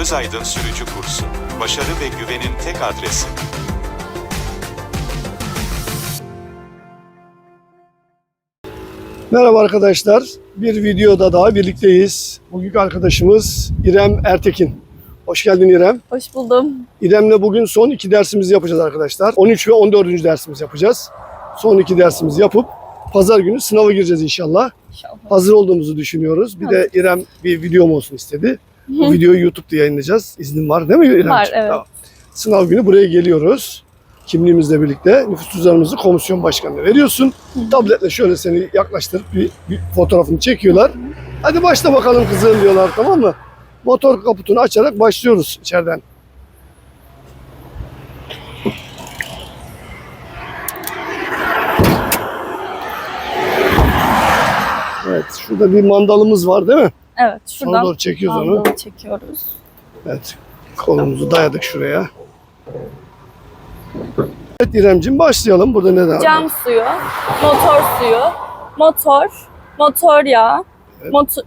Özaydın Sürücü Kursu. Başarı ve güvenin tek adresi. Merhaba arkadaşlar. Bir videoda daha birlikteyiz. Bugünkü arkadaşımız İrem Ertekin. Hoş geldin İrem. Hoş buldum. İrem'le bugün son iki dersimizi yapacağız arkadaşlar. 13 ve 14. dersimiz yapacağız. Son iki dersimizi yapıp pazar günü sınava gireceğiz inşallah. İnşallah. Hazır olduğumuzu düşünüyoruz. Bir de İrem bir videom olsun istedi. Bu videoyu YouTube'da yayınlayacağız. İznin var değil mi İremciğim? Var, evet. Tamam. Sınav günü buraya geliyoruz. Kimliğimizle birlikte nüfus cüzdanımızı komisyon başkanına veriyorsun. Tabletle şöyle seni yaklaştırıp bir, bir fotoğrafını çekiyorlar. Hadi başla bakalım kızım diyorlar tamam mı? Motor kaputunu açarak başlıyoruz içeriden. Evet şurada bir mandalımız var değil mi? Evet, Sola şuradan doğru çekiyoruz onu. çekiyoruz. Evet. Kolumuzu dayadık şuraya. Evet İremciğim başlayalım. Burada ne var? Cam suyu, motor suyu, motor, motor yağı, Evet. motor,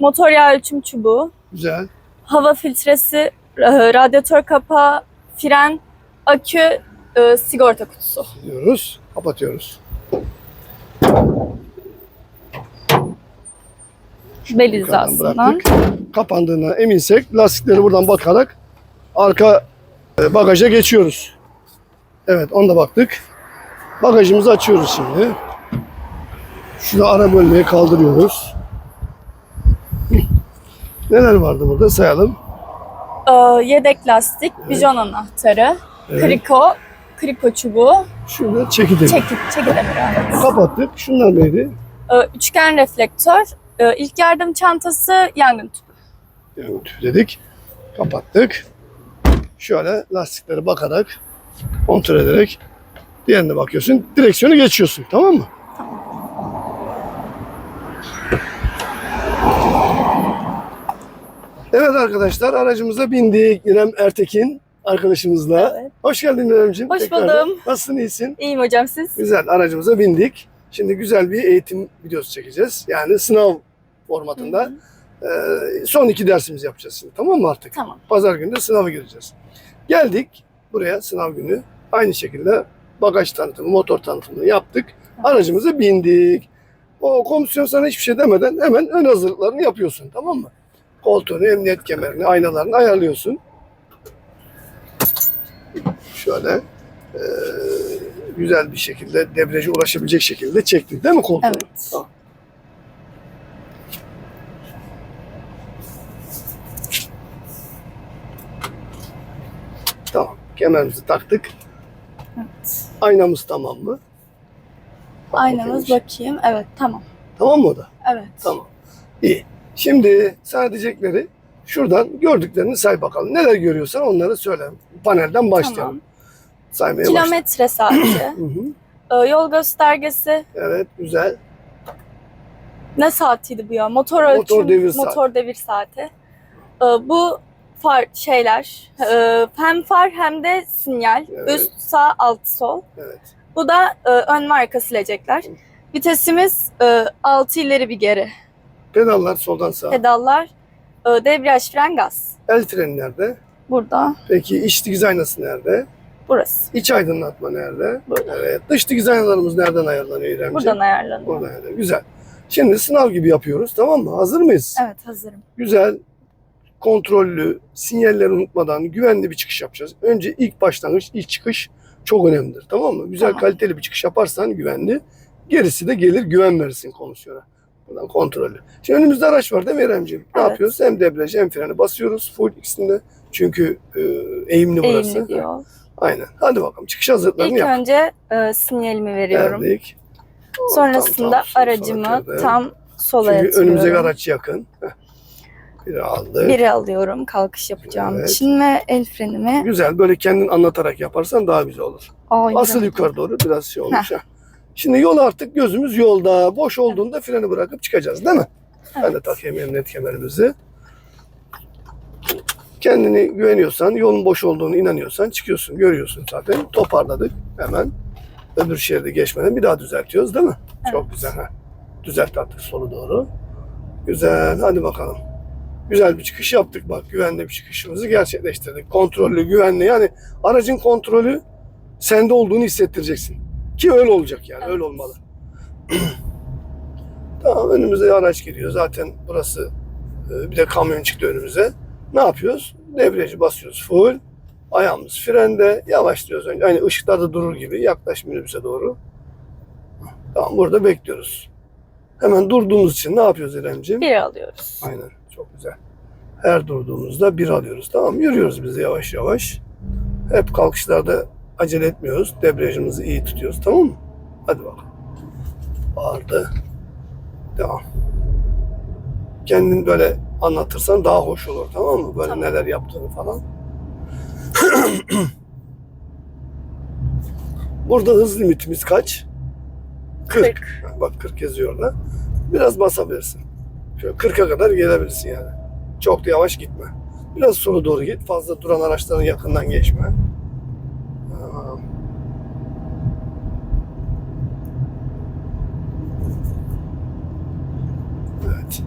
motor yağı ölçüm çubuğu, Güzel. hava filtresi, e, radyatör kapağı, fren, akü, e, sigorta kutusu. Diyoruz. Kapatıyoruz. Bel hizasından. Kapandığına eminsek lastikleri buradan bakarak arka e, bagaja geçiyoruz. Evet ona da baktık. Bagajımızı açıyoruz şimdi. Şurada ara bölmeyi kaldırıyoruz. Neler vardı burada sayalım. E, yedek lastik, bijon anahtarı, Evet. kriko, kriko çubuğu, Şurada çekidemi. çekik, çekidemir evet. Kapattık. Şunlar neydi? E, üçgen reflektör, e, ilk yardım çantası, yangın tüpü. Yani tüfledik. Kapattık. Şöyle lastiklere bakarak kontrol ederek diğerine bakıyorsun. Direksiyonu geçiyorsun. Tamam mı? Evet arkadaşlar aracımıza bindik. İrem Ertekin arkadaşımızla. Evet. Hoş geldin İremciğim. Hoş tekrardan. buldum. Nasılsın iyisin? İyiyim hocam siz? Güzel aracımıza bindik. Şimdi güzel bir eğitim videosu çekeceğiz. Yani sınav formatında. Hı hı. Ee, son iki dersimizi yapacağız şimdi. Tamam mı artık? Tamam. Pazar günü de sınava gireceğiz. Geldik buraya sınav günü. Aynı şekilde bagaj tanıtımı, motor tanıtımını yaptık. Aracımıza bindik. O komisyon sana hiçbir şey demeden hemen ön hazırlıklarını yapıyorsun. Tamam mı? Koltuğunu, emniyet kemerini, aynalarını ayarlıyorsun. Şöyle eee, güzel bir şekilde debriyaja ulaşabilecek şekilde çektin değil mi koltuğunu? Evet. Tamam. Tamam. Kemerimizi taktık. Evet. Aynamız tamam mı? Bak Aynamız bakayım. bakayım. Evet tamam. Tamam mı o da? Evet. Tamam. İyi. Şimdi sana diyecekleri şuradan gördüklerini say bakalım. Neler görüyorsan onları söyle. Panelden başlayalım. Tamam. Saymaya başlayalım. Kilometre saati, Hı hı. e, yol göstergesi, Evet güzel. ne saatiydi bu ya? Motor ölçüm, Motor devir saati. motor devir saati. E, Bu far şeyler, e, hem far hem de sinyal. Evet. Üst sağ, alt sol. Evet. Bu da e, ön ve arka silecekler. Vitesimiz e, 6 ileri bir geri. Pedallar soldan sağa. Pedallar, e, debriyaj, fren, gaz. El freni nerede? Burada, Peki iç dikiz aynası nerede? burası. İç aydınlatma nerede? Burada. Evet. Dış dikiz aynalarımız nereden ayarlanıyor İremciğim? Buradan ayarlanıyor. Oradan ayarlanıyor. Güzel. Şimdi sınav gibi yapıyoruz tamam mı? Hazır mıyız? Evet hazırım. Güzel, kontrollü, sinyalleri unutmadan güvenli bir çıkış yapacağız. Önce ilk başlangıç, ilk çıkış çok önemlidir. Tamam mı? Güzel, Tamam. kaliteli bir çıkış yaparsan güvenli. Gerisi de gelir güven verirsin komisyona. Buradan kontrollü. Şimdi önümüzde araç var değil mi İremciğim? Ne Evet. yapıyoruz? Hem debriyaj hem freni basıyoruz. Full ikisinde. Çünkü e, eğimli burası. Eğimli diyor. Aynen. Hadi bakalım. Çıkış hazırlıklarını İlk yap. önce e, sinyalimi veriyorum. Verdik. Sonrasında Tam, tam, aracımı tam sola Çünkü yatırıyorum. önümüzdeki araç yakın. Heh. Biri aldı. Biri alıyorum kalkış yapacağım Evet. için ve el frenimi. Güzel. Böyle kendin anlatarak yaparsan daha güzel olur. Aa, Asıl güzel. yukarı doğru biraz şey olmuş. ha. Şimdi yol artık gözümüz yolda. Boş olduğunda freni bırakıp çıkacağız değil mi? Ben de takayım emniyet kemerimizi. Kendini güveniyorsan, yolun boş olduğunu inanıyorsan çıkıyorsun. Görüyorsun zaten. Toparladık hemen. Öbür şeridi geçmeden bir daha düzeltiyoruz değil mi? Çok güzel. Ha. Düzelt artık solu doğru. Güzel. Hadi bakalım. Güzel bir çıkış yaptık bak. Güvenli bir çıkışımızı gerçekleştirdik. Kontrollü, güvenli. Yani aracın kontrolü sende olduğunu hissettireceksin. Ki öyle olacak yani. Öyle olmalı. tamam önümüze araç geliyor. Zaten burası e, bir de kamyon çıktı önümüze. Ne yapıyoruz? Debriyajı basıyoruz full. Ayağımız frende. Yavaşlıyoruz önce. Aynı ışıklarda durur gibi. Yaklaş minibüse doğru. Tamam burada bekliyoruz. Hemen durduğumuz için ne yapıyoruz İremciğim? Bir alıyoruz. Aynen. Çok güzel. Her durduğumuzda bir alıyoruz. Tamam yürüyoruz biz de yavaş yavaş. Hep kalkışlarda acele etmiyoruz. Debriyajımızı iyi tutuyoruz. Tamam mı? Hadi bakalım. Vardı. Devam. Kendin böyle anlatırsan daha hoş olur. Tamam mı? Böyle Tamam. neler yaptığını falan. Burada hız limitimiz kaç? 40. 40. Bak 40 yazıyor orada. Biraz basabilirsin. Şöyle 40'a kadar gelebilirsin yani. Çok da yavaş gitme. Biraz sola doğru git. Fazla duran araçların yakından geçme. Evet.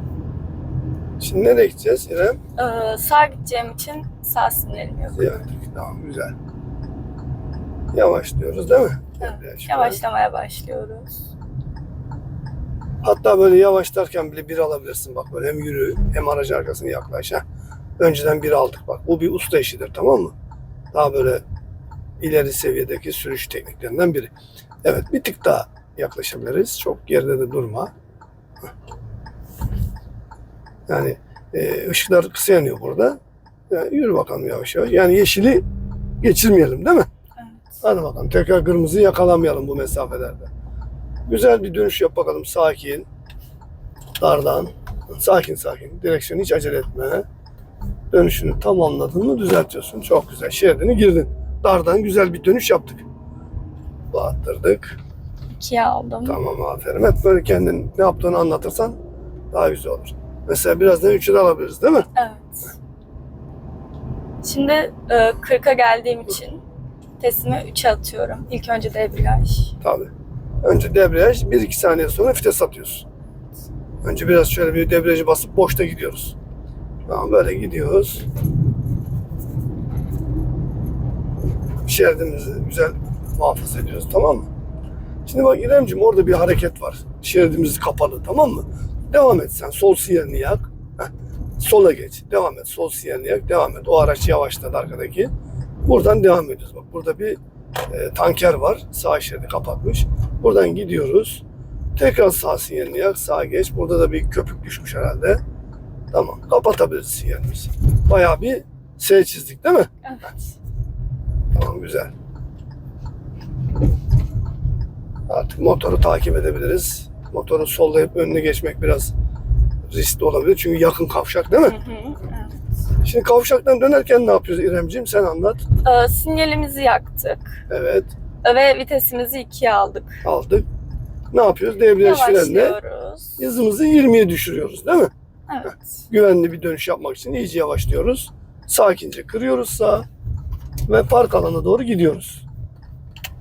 Şimdi nereye gideceğiz İrem? Ee, sağ gideceğim için sağ sinyalimi yapıyorum. Yani, tamam güzel. Yavaşlıyoruz değil mi? Evet. Yavaşlamaya başlıyoruz. Hatta böyle yavaşlarken bile bir alabilirsin bak böyle hem yürü hem aracı arkasına yaklaş. Ha. Önceden bir aldık bak. Bu bir usta işidir tamam mı? Daha böyle ileri seviyedeki sürüş tekniklerinden biri. Evet bir tık daha yaklaşabiliriz. Çok geride de durma. Yani e, ışıklar kısa yanıyor burada. Yani yürü bakalım yavaş yavaş. Yani yeşili geçirmeyelim değil mi? Evet. Hadi bakalım tekrar kırmızı yakalamayalım bu mesafelerde. Güzel bir dönüş yap bakalım sakin. Dardan. Sakin sakin. Direksiyonu hiç acele etme. Dönüşünü tamamladın mı düzeltiyorsun. Çok güzel. Şeridini girdin. Dardan güzel bir dönüş yaptık. Bağıttırdık. İkiye aldım. Tamam aferin. Hep böyle kendin ne yaptığını anlatırsan daha güzel olur. Mesela birazdan üçü de alabiliriz değil mi? Evet. Şimdi e, 40'a geldiğim için testimi 3'e atıyorum. İlk önce debriyaj. Tabii. Önce debriyaj, 1-2 saniye sonra vites atıyorsun. Önce biraz şöyle bir debriyajı basıp boşta gidiyoruz. Tamam böyle gidiyoruz. Şeridimizi güzel muhafaza ediyoruz tamam mı? Şimdi bak İremciğim orada bir hareket var. Şeridimiz kapalı tamam mı? Devam et sen. Sol sinyalini yak. Heh. Sola geç. Devam et. Sol sinyalini yak. Devam et. O araç yavaşladı arkadaki. Buradan devam ediyoruz. Bak burada bir e, tanker var. Sağ şeridi kapatmış. Buradan gidiyoruz. Tekrar sağ sinyalini yak. Sağa geç. Burada da bir köpük düşmüş herhalde. Tamam. Kapatabiliriz sinyalimizi. Bayağı bir S çizdik değil mi? Evet. Tamam güzel. Artık motoru takip edebiliriz. Motoru sollayıp önüne geçmek biraz riskli olabilir. Çünkü yakın kavşak değil Hı mi? hı, evet. Şimdi kavşaktan dönerken ne yapıyoruz İremciğim? Sen anlat. E, sinyalimizi yaktık Evet ve vitesimizi 2'ye aldık. aldık. Ne yapıyoruz? Debriyaj frenle hızımızı 20'ye düşürüyoruz değil mi? Evet. Güvenli bir dönüş yapmak için iyice yavaşlıyoruz. Sakince kırıyoruz sağa ve park alanına doğru gidiyoruz.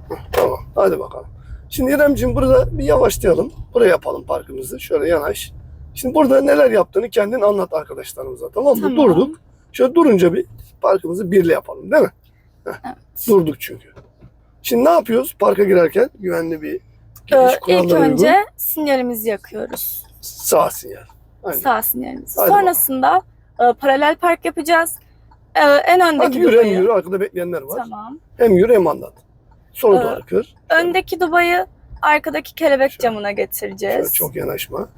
Heh, Tamam hadi bakalım. Şimdi İremciğim burada bir yavaşlayalım. Buraya yapalım parkımızı. Şöyle yanaş. Şimdi burada neler yaptığını kendin anlat arkadaşlarımıza tamam mı? Tamam. Durduk. Şöyle durunca bir parkımızı birle yapalım değil mi? Heh, Evet. Durduk çünkü. Şimdi ne yapıyoruz parka girerken? Güvenli bir Ee, giriş ilk kurallara uygun. önce sinyalimizi yakıyoruz. Sağ sinyal. Aynen. Sağ sinyalimizi. Hadi Sonrasında e, paralel park yapacağız. E, en Hadi öndeki yürü hem dubayı. yürü arkada bekleyenler var. Tamam. Hem yürü hem anlat. Sola Ee, doğru kır. Öndeki dubayı arkadaki kelebek Şöyle- camına Şöyle getireceğiz. çok yanaşma.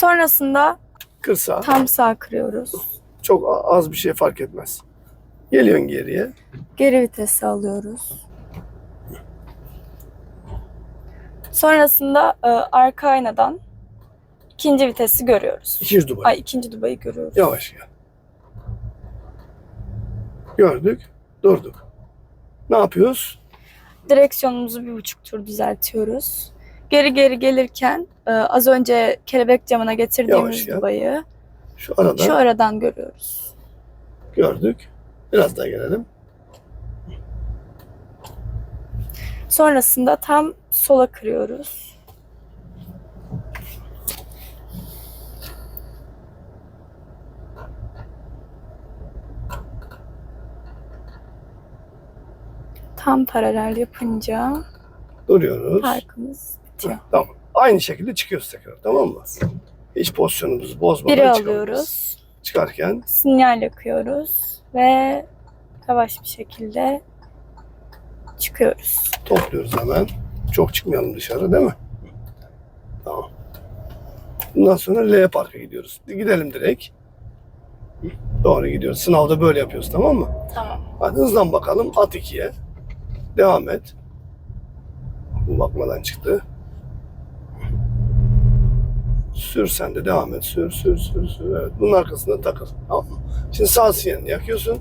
Sonrasında Kır sağ. tam sağ kırıyoruz. Çok az bir şey fark etmez. Geliyorsun geriye. Geri vitesi alıyoruz. Sonrasında e, arka aynadan ikinci vitesi görüyoruz. İkinci dubayı. Ay ikinci dubayı görüyoruz. Yavaş gel. Gördük. Durduk. Ne yapıyoruz? Direksiyonumuzu bir buçuk tur düzeltiyoruz. Geri geri gelirken e, az önce kelebek camına Yavaş getirdiğimiz gel. dubayı Şu arada şu aradan görüyoruz. gördük. Biraz daha gelelim. Sonrasında tam sola kırıyoruz. Tam paralel yapınca Duruyoruz. parkımız bitiyor. Tamam. Aynı şekilde çıkıyoruz tekrar tamam mı? Hiç pozisyonumuzu bozmadan Biri çıkabiliriz. alıyoruz. Çıkarken Sinyal yakıyoruz ve yavaş bir şekilde çıkıyoruz. topluyoruz hemen. Çok çıkmayalım dışarı değil mi? Tamam. Bundan sonra L parka gidiyoruz. Gidelim direkt. Doğru gidiyoruz. Sınavda böyle yapıyoruz tamam mı? Tamam. Hadi hızlan bakalım. At 2'ye. Devam et. Bu bakmadan çıktı. Sür sen de devam et. Sür sür sür sür. Evet. Bunun arkasında takıl. Tamam mı? Şimdi sağ sinyalini yakıyorsun.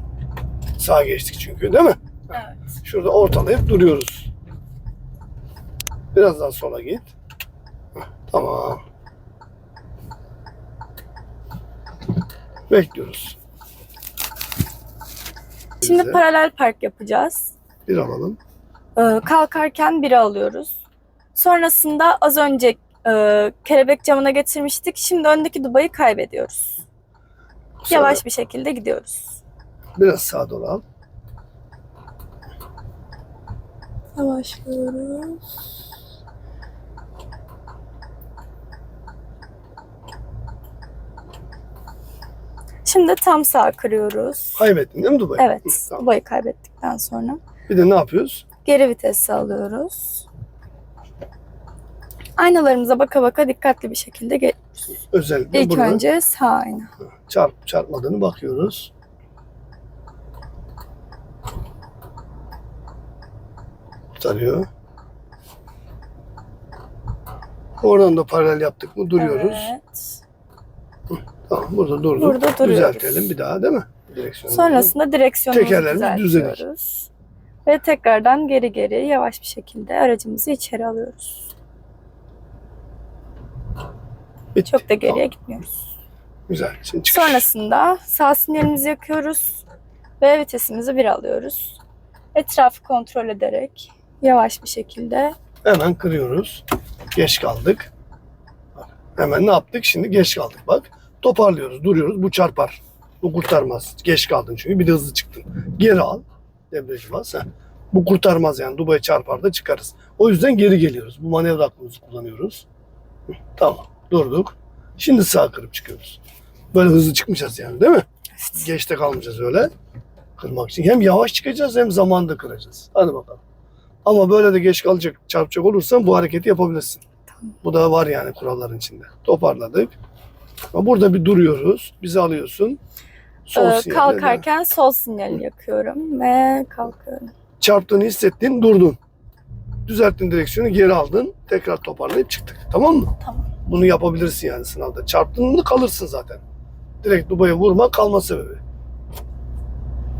Sağa geçtik çünkü değil mi? Evet. Şurada ortalayıp duruyoruz. Biraz daha sola git. Tamam. Bekliyoruz. Şimdi Bize paralel park yapacağız. bir alalım. Ee, kalkarken biri alıyoruz. Sonrasında az önce e, kelebek camına getirmiştik. Şimdi öndeki dubayı kaybediyoruz. Sefer Yavaş bir şekilde gidiyoruz. Biraz sağa doğru al. Yavaşlıyoruz. Şimdi tam sağ kırıyoruz. Kaybettin değil mi Dubai? Evet, Hı, tamam. dubayı kaybettikten sonra Bir de ne yapıyoruz? geri vitesi alıyoruz. Aynalarımıza baka baka dikkatli bir şekilde gel- Özellikle İlk burada önce sağ ayna. çarp çarpmadığını bakıyoruz. Kurtarıyor. Oradan da paralel yaptık mı duruyoruz. Evet. Tamam burada durduk. Burada duruyoruz. Düzeltelim bir daha değil mi? Direksiyonu. Sonrasında direksiyonumuzu Tekerlerimiz düzeltiyoruz. Ve tekrardan geri geri yavaş bir şekilde aracımızı içeri alıyoruz. Bitti. Çok da geriye gitmiyoruz. Güzel. Şimdi çıkış. Sonrasında sağ sinyalimizi yakıyoruz ve vitesimizi bir alıyoruz. Etrafı kontrol ederek yavaş bir şekilde Hemen kırıyoruz. Geç kaldık. Hemen ne yaptık? Şimdi geç kaldık bak. Toparlıyoruz, duruyoruz. Bu çarpar. Bu kurtarmaz. Geç kaldın çünkü bir de hızlı çıktın. Geri al. Debriyajı bas. Bu kurtarmaz yani. Dubai'ye çarpar da çıkarız. O yüzden geri geliyoruz. Bu manevra aklımızı kullanıyoruz. Tamam. Durduk. Şimdi sağ kırıp çıkıyoruz. Böyle hızlı çıkmayacağız yani değil mi? Geçte kalmayacağız öyle. Kırmak için. Hem yavaş çıkacağız hem zamanda kıracağız. Hadi bakalım. Ama böyle de geç kalacak, çarpacak olursan bu hareketi yapabilirsin. Bu da var yani kuralların içinde. Toparladık. Ama burada bir duruyoruz. Bizi alıyorsun. Sol Ee, kalkarken sol sinyali yakıyorum ve kalkıyorum. çarptığını hissettin, durdun. Düzelttin direksiyonu, geri aldın. Tekrar toparlayıp çıktık. Tamam mı? Tamam. Bunu yapabilirsin yani sınavda. Çarptığında kalırsın zaten. Direkt Dubai'ye vurma kalma sebebi.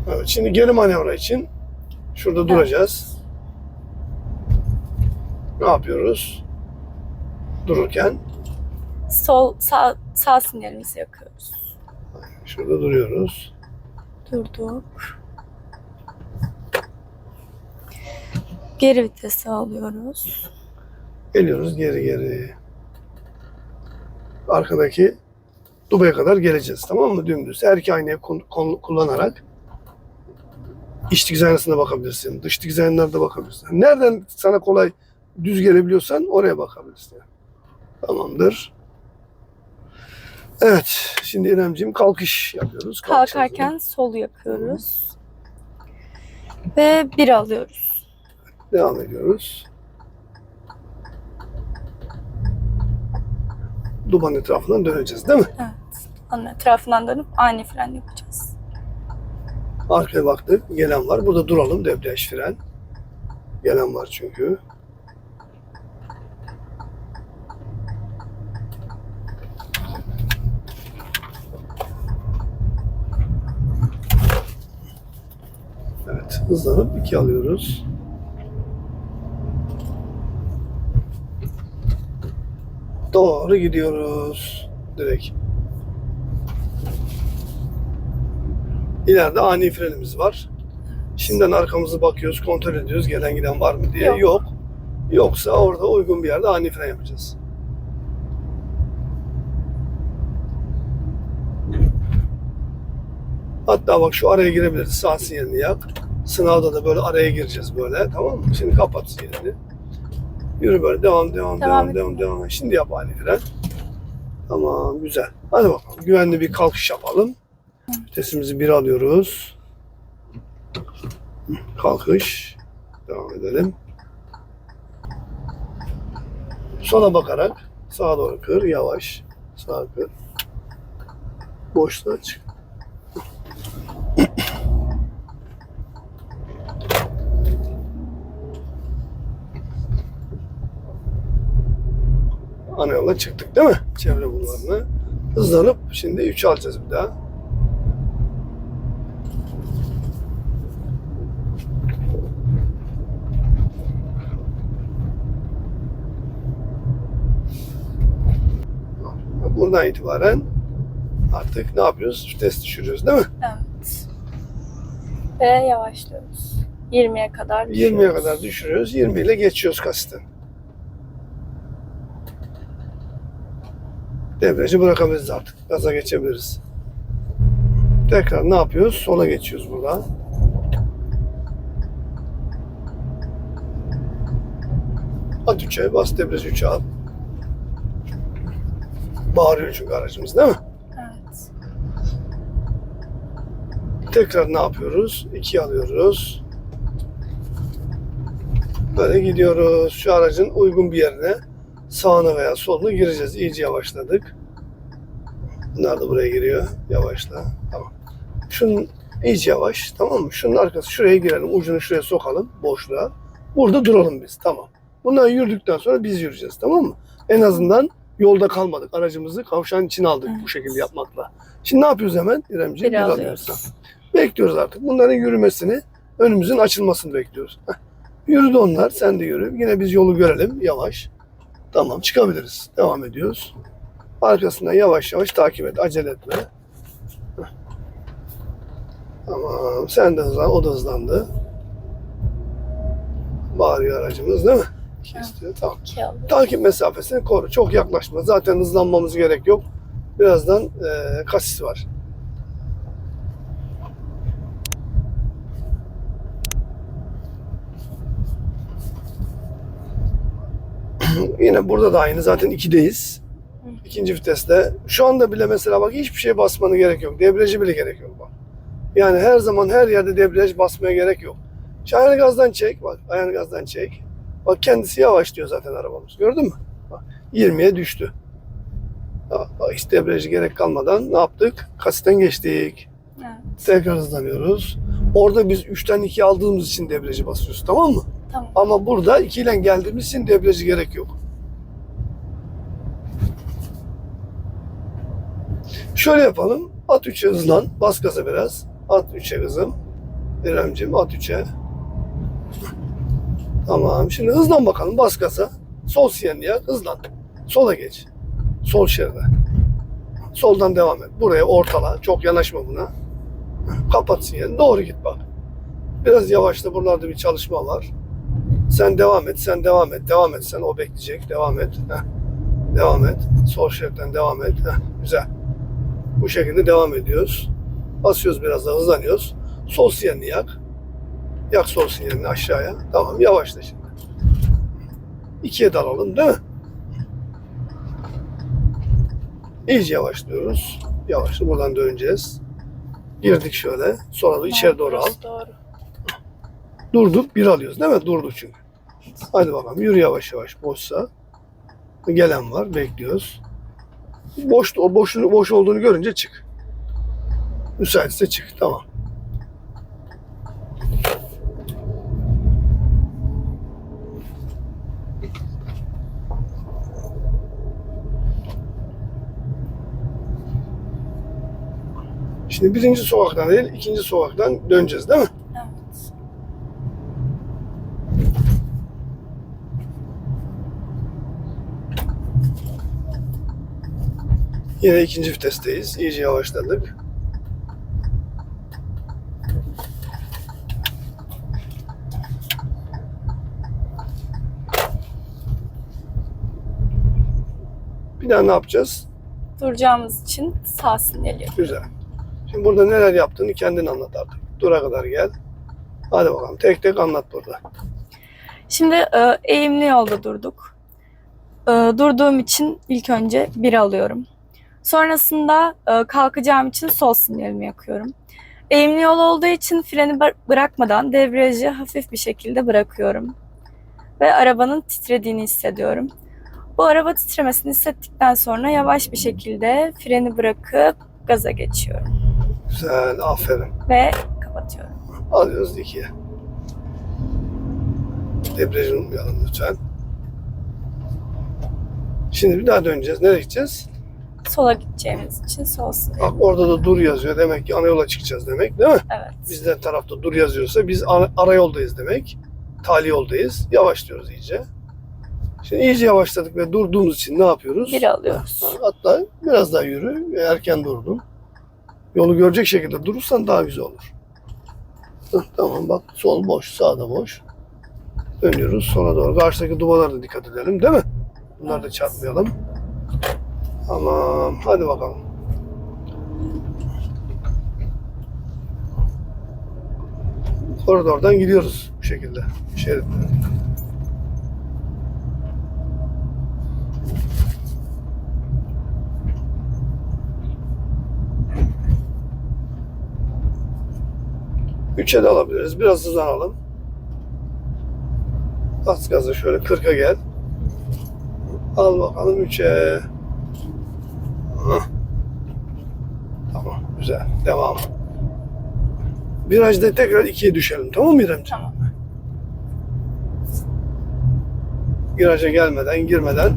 Evet, şimdi geri manevra için şurada duracağız. Ne yapıyoruz? Dururken Sol sağ sağ sinyalimizi yakıyoruz. şurada duruyoruz. Durduk. Geri vitesi alıyoruz. Geliyoruz geri geri. Arkadaki Dubai'ye kadar geleceğiz tamam mı? Dümdüz. Her iki aynayı kullanarak iç dikiz aynasına bakabilirsin. Dış dikiz aynalarına bakabilirsin. Nereden sana kolay düz gelebiliyorsan oraya bakabilirsin. Tamamdır. Evet. Şimdi İremciğim kalkış yapıyoruz. Kalkarken sol yakıyoruz. Ve bir alıyoruz. Devam ediyoruz. Duman etrafından döneceğiz değil mi? Evet. Onun etrafından dönüp ani fren yapacağız. Arkaya baktık. Gelen var. Burada duralım. Debriyaj fren. Gelen var çünkü. Evet. Hızlanıp iki alıyoruz. Doğru gidiyoruz. Direkt. İleride ani frenimiz var. Şimdiden arkamızı bakıyoruz, kontrol ediyoruz gelen giden var mı diye. Yok. Yok. Yoksa orada uygun bir yerde ani fren yapacağız. Hatta bak şu araya girebiliriz. Sağ sinyalini yak. Sınavda da böyle araya gireceğiz böyle. Tamam mı? Şimdi kapat sinyalini. Yürü böyle devam devam Devam devam devam devam. Şimdi yap ani fren. Tamam güzel. Hadi bakalım. Güvenli bir kalkış yapalım. Vitesimizi bir alıyoruz. Kalkış. Devam edelim. Sola bakarak sağa doğru kır. Yavaş. Sağa kır. Boşluğa çık. Ana yola çıktık değil mi? Çevre bulvarına. Hızlanıp şimdi 3 alacağız bir daha. Buradan itibaren artık ne yapıyoruz? Vites düşürüyoruz değil mi? Evet. Ve yavaşlıyoruz. 20'ye kadar 20'ye düşüyoruz. kadar düşürüyoruz. 20 ile geçiyoruz kasitten. Debriyajı bırakabiliriz artık. Gaza geçebiliriz. Tekrar ne yapıyoruz? Sola geçiyoruz burada. At 3'e bas debriyaj 3'e al. Bağırıyor çünkü aracımız değil mi? Evet. Tekrar ne yapıyoruz? 2 alıyoruz. Böyle gidiyoruz. Şu aracın uygun bir yerine sağına veya soluna gireceğiz. İyice yavaşladık. Bunlar da buraya giriyor. Yavaşla. Tamam. Şunun iyice yavaş. Tamam mı? Şunun arkası şuraya girelim. Ucunu şuraya sokalım. Boşluğa. Burada duralım biz. Tamam. Bundan yürüdükten sonra biz yürüyeceğiz. Tamam mı? En azından yolda kalmadık. Aracımızı kavşağın içine aldık bu şekilde yapmakla. Şimdi ne yapıyoruz hemen İremciğim? Bir alıyoruz. Bekliyoruz artık. Bunların yürümesini, önümüzün açılmasını bekliyoruz. Heh. Yürüdü onlar, sen de yürü. Yine biz yolu görelim, yavaş. Tamam, çıkabiliriz. Devam ediyoruz. Arkasından yavaş yavaş takip et, acele etme. Heh. Tamam, sen de hızlan, o da hızlandı. Bağırıyor aracımız değil mi? Kesti, tamam. 2 alıyoruz. Takip mesafesini koru. Çok yaklaşma. Zaten hızlanmamız gerek yok. Birazdan e, kasis var. Yine burada da aynı. Zaten 2'deyiz. İkinci viteste. Şu anda bile mesela bak hiçbir şey basmanı gerek yok. Debriyajı bile gerek yok bak. Yani her zaman her yerde debriyaj basmaya gerek yok. Ayağını gazdan çek. Bak ayağını gazdan çek. Bak kendisi yavaşlıyor zaten arabamız. Gördün mü? Bak 20'ye düştü. Bak hiç debriyajı gerek kalmadan ne yaptık? Kasitten geçtik. Evet. Tekrar hızlanıyoruz. Orada biz 3'ten 2 aldığımız için debriyajı basıyoruz. Tamam mı? Tamam. Ama burada 2 ile geldiğimiz için debriyajı gerek yok. Şöyle yapalım. At 3'e hızlan. Bas gaza biraz. At 3'e kızım. İremciğim at 3'e. Tamam. Şimdi hızlan bakalım. Bas gaza. Sol sinyalini yak. Hızlan. Sola geç. Sol şeride. Soldan devam et. Buraya ortala. Çok yanaşma buna. Kapat sinyalini. Doğru git bak. Biraz yavaşla. Buralarda bir çalışma var. Sen devam et, sen devam et, devam et. Sen o bekleyecek, devam et. Heh. Devam et. Sol şeritten devam et. Heh. Güzel. Bu şekilde devam ediyoruz. Basıyoruz biraz daha hızlanıyoruz. Sol sinyalini yak. Yak sol sinyalini aşağıya. Tamam yavaşla şimdi. İkiye dalalım değil mi? İyice yavaşlıyoruz. Yavaşla buradan döneceğiz. Girdik şöyle. Sonra da içeri doğru al. Durduk bir alıyoruz değil mi? Durduk çünkü. Hadi bakalım yürü yavaş yavaş boşsa. Gelen var bekliyoruz. Boş, o boş, boş olduğunu görünce çık. Müsaitse çık tamam. Şimdi birinci sokaktan değil, ikinci sokaktan döneceğiz değil mi? Yine ikinci vitesteyiz. İyice yavaşladık. Bir daha ne yapacağız? Duracağımız için sağ sinyal. Güzel. Şimdi burada neler yaptığını kendin anlat artık. Dura kadar gel. Hadi bakalım tek tek anlat burada. Şimdi e, eğimli yolda durduk. E, durduğum için ilk önce 1 alıyorum. Sonrasında e, kalkacağım için sol sinyalimi yakıyorum. Eğimli yol olduğu için freni bı- bırakmadan debriyajı hafif bir şekilde bırakıyorum. Ve arabanın titrediğini hissediyorum. Bu araba titremesini hissettikten sonra yavaş bir şekilde freni bırakıp gaza geçiyorum Güzel, aferin. ve kapatıyorum. Alıyoruz ikiye. Debriyajı unutmayalım lütfen. Şimdi bir daha döneceğiz. Nereye gideceğiz? Sola gideceğimiz için sol. Bak orada da dur yazıyor. Demek ki ana yola çıkacağız demek değil mi? Evet. Bizden tarafta dur yazıyorsa biz ara yoldayız demek. Tali yoldayız. Yavaşlıyoruz iyice. Şimdi iyice yavaşladık ve durduğumuz için ne yapıyoruz? Bir alıyoruz. Hatta biraz daha yürü. Erken durdun. Yolu görecek şekilde durursan daha güzel olur. Tamam bak sol boş, sağda boş. Dönüyoruz sola doğru. Karşıdaki duvarlara da dikkat edelim değil mi? Bunları da çarpmayalım. Tamam hadi bakalım. Koridordan gidiyoruz bu şekilde. Şeritte. Üçe de alabiliriz. Biraz hızlanalım. Bas gaza şöyle 40'a gel. Al bakalım 3'e. Tamam güzel. Devam. Virajda tekrar 2'ye düşelim. Tamam mı İremciğim? Tamam. Viraja gelmeden, girmeden.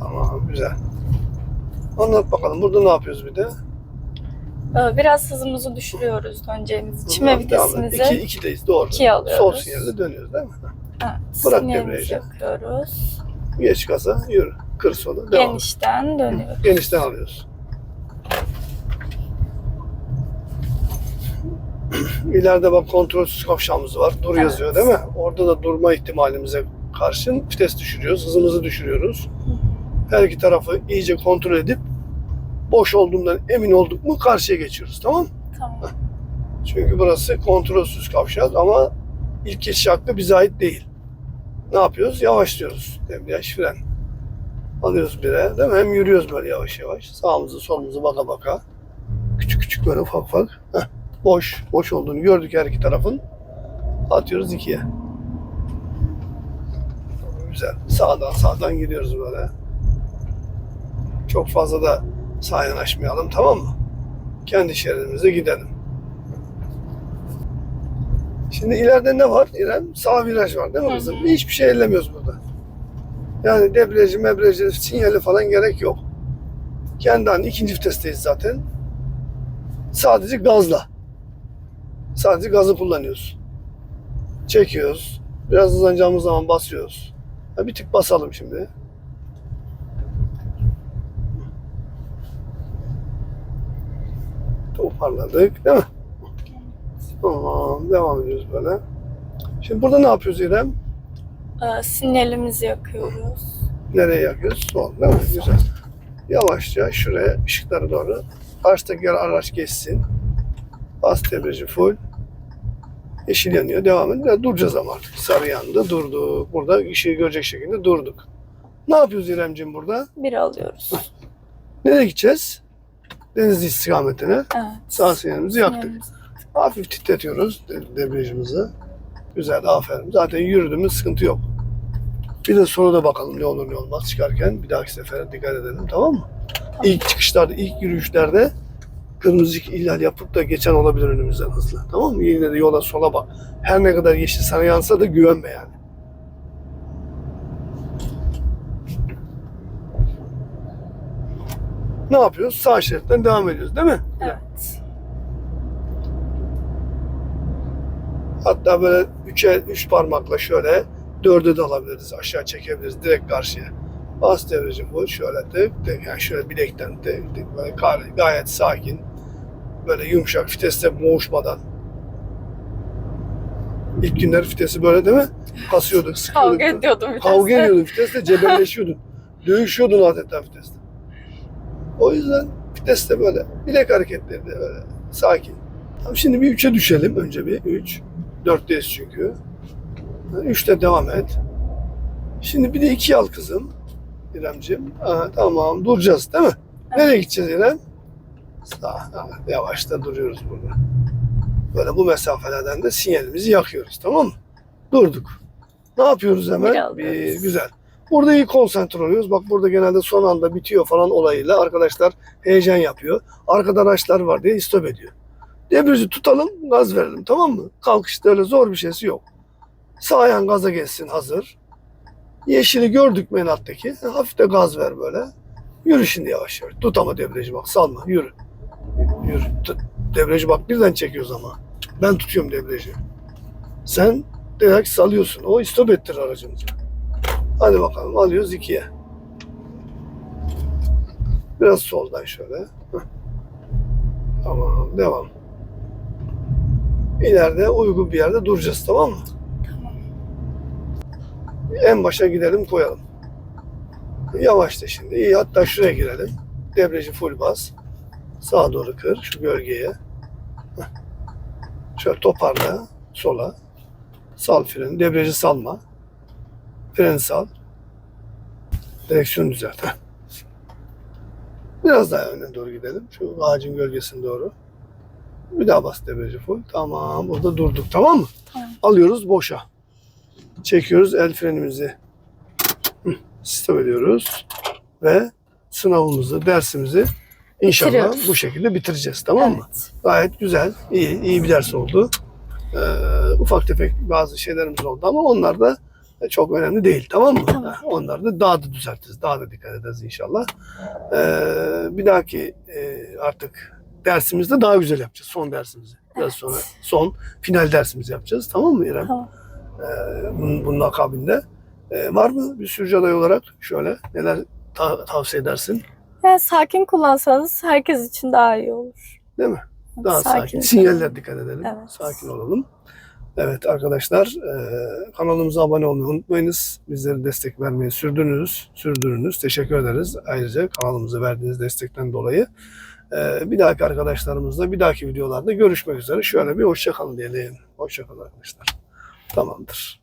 Tamam güzel. Anlat bakalım. Burada ne yapıyoruz bir de? Ee, Biraz hızımızı düşürüyoruz döneceğimiz için ve vitesimizi İki, ikideyiz doğru. ikiye alıyoruz. Sol sinyalde dönüyoruz değil mi? evet, Bırak sinyalimizi yakıyoruz. Geç gaza, yürü. Kır sola, devam. Genişten dönüyoruz. Genişten alıyoruz. İleride bak kontrolsüz kavşağımız var. Dur Evet. yazıyor değil mi? Orada da durma ihtimalimize karşın vites düşürüyoruz, hızımızı düşürüyoruz. Her iki tarafı iyice kontrol edip boş olduğundan emin olduk mu karşıya geçiyoruz tamam? Tamam. Çünkü burası kontrolsüz kavşak ama ilk geçiş hakkı bize ait değil. Ne yapıyoruz? Yavaşlıyoruz. Debriyaj, fren. Alıyoruz bire değil mi? Hem yürüyoruz böyle yavaş yavaş. Sağımızı solumuzu baka baka. Küçük küçük böyle ufak ufak. Heh. Boş. Boş olduğunu gördük her iki tarafın. Atıyoruz ikiye. Güzel. Sağdan sağdan gidiyoruz böyle. Çok fazla da sağa yanaşmayalım tamam mı? Kendi şeridimize gidelim. Şimdi ileride ne var İrem? Sağ viraj var değil mi Hı hı. kızım? Hiçbir şey ellemiyoruz burada. Yani debriyajı, mebriyajı, sinyali falan gerek yok. Kendi hani ikinci vitesteyiz zaten. Sadece gazla. Sadece gazı kullanıyoruz. Çekiyoruz. Biraz hızlanacağımız zaman basıyoruz. Ha, bir tık basalım şimdi. Toparladık değil mi? Tamam devam ediyoruz böyle. Şimdi burada ne yapıyoruz İrem? Ee, sinyalimizi yakıyoruz. Nereye yakıyoruz? Sol değil mi? Güzel. Yavaşça şuraya ışıklara doğru. Karşıdaki araç geçsin. Bas debriyajı full. Yeşil yanıyor. Devam edin. Ya Duracağız ama artık. Sarı yandı. Durduk. Burada ışığı görecek şekilde durduk. Ne yapıyoruz İremciğim burada? Bir alıyoruz. Nereye gideceğiz? Denizli istikametine. Evet. Sağ sinyalimizi yaktık. Sinyalimizi- Hafif titretiyoruz de- debriyajımızı. Güzel, aferin. Zaten yürüdüğümüz sıkıntı yok. Bir de sonra da bakalım ne olur ne olmaz çıkarken. Bir dahaki sefere dikkat edelim tamam mı? İlk çıkışlarda, ilk yürüyüşlerde kırmızı ihlal yapıp da geçen olabilir önümüzden hızlı. Tamam mı? Yine de yola sola bak. Her ne kadar yeşil sana yansa da güvenme yani. Ne yapıyoruz? Sağ şeritten devam ediyoruz değil mi? Evet. Hatta böyle üçe, üç parmakla şöyle dörde de alabiliriz. Aşağı çekebiliriz direkt karşıya. Bas devreci bu. Şöyle tık tık. Yani şöyle bilekten tık tık. Böyle gayet, sakin. Böyle yumuşak viteste boğuşmadan. İlk günler vitesi böyle değil mi? Kasıyorduk, sıkıyorduk. Kavga ediyordum viteste. Kavga ediyordun viteste, cebelleşiyordun. Dövüşüyordun adeta viteste. O yüzden vites de böyle. Bilek hareketleri de böyle. Sakin. Tamam, şimdi bir 3'e düşelim. Önce bir 3. 4'teyiz çünkü. 3'te devam et. Şimdi bir de 2 al kızım. İremciğim. Ha, tamam duracağız değil mi? Nereye gideceğiz İrem? Sağ. Ha, yavaşta duruyoruz burada. Böyle bu mesafelerden de sinyalimizi yakıyoruz tamam mı? Durduk. Ne yapıyoruz hemen? Bir alıyoruz. Bir, güzel. Burada iyi konsantre oluyoruz. Bak burada genelde son anda bitiyor falan olayıyla arkadaşlar heyecan yapıyor. Arkada araçlar var diye istop ediyor. Debriyajı tutalım, gaz verelim tamam mı? Kalkışta öyle zor bir şeysi yok. Sağ ayağın gaza geçsin hazır. Yeşili gördük mü en. Hafif de gaz ver böyle. Yürü şimdi yavaş yavaş. Tut ama debriyajı bak salma yürü. Yürü. Tut. Debriyajı bak birden çekiyoruz ama. Ben tutuyorum debriyajı. Sen direkt salıyorsun. O istop ettirir aracımızı. Hadi bakalım alıyoruz ikiye. Biraz soldan şöyle. Tamam devam. İleride uygun bir yerde duracağız tamam mı? En başa gidelim koyalım. Yavaşla şimdi. İyi hatta şuraya girelim. Debriyajı full bas. Sağa doğru kır şu gölgeye. Şöyle toparla sola. Sal freni. Debriyajı salma. Freni sal. Direksiyonu düzelt. Biraz daha öne doğru gidelim. Şu ağacın gölgesine doğru. Bir daha bas debriyajı full. Tamam. Burada durduk. Tamam mı? Tamam. Alıyoruz boşa. Çekiyoruz el frenimizi. Stop ediyoruz. Ve sınavımızı, dersimizi inşallah bu şekilde bitireceğiz. Tamam mı? Evet. Gayet güzel, iyi, iyi bir ders oldu. Ee, ufak tefek bazı şeylerimiz oldu ama onlar da çok önemli değil. Tamam mı? Tamam. Ha, Onlar da daha da düzeltiriz. Daha da dikkat ederiz inşallah. Ee, bir dahaki e, artık dersimizde daha güzel yapacağız. Son dersimizi. Biraz Evet. sonra son final dersimizi yapacağız. Tamam mı İrem? Tamam. Ee, bunun, bunun akabinde. Ee, var mı bir sürücü adayı olarak şöyle neler ta- tavsiye edersin? Yani sakin kullansanız herkes için daha iyi olur. Değil mi? Daha sakin. Sakin. Sinyaller dikkat edelim. Evet. Sakin olalım. Evet arkadaşlar e, kanalımıza abone olmayı unutmayınız. Bizlere destek vermeyi sürdürünüz. Sürdürünüz. Teşekkür ederiz. Ayrıca kanalımıza verdiğiniz destekten dolayı. E, bir dahaki arkadaşlarımızla bir dahaki videolarda görüşmek üzere. Şöyle bir hoşçakalın diyelim. Hoşçakalın arkadaşlar. Tamamdır.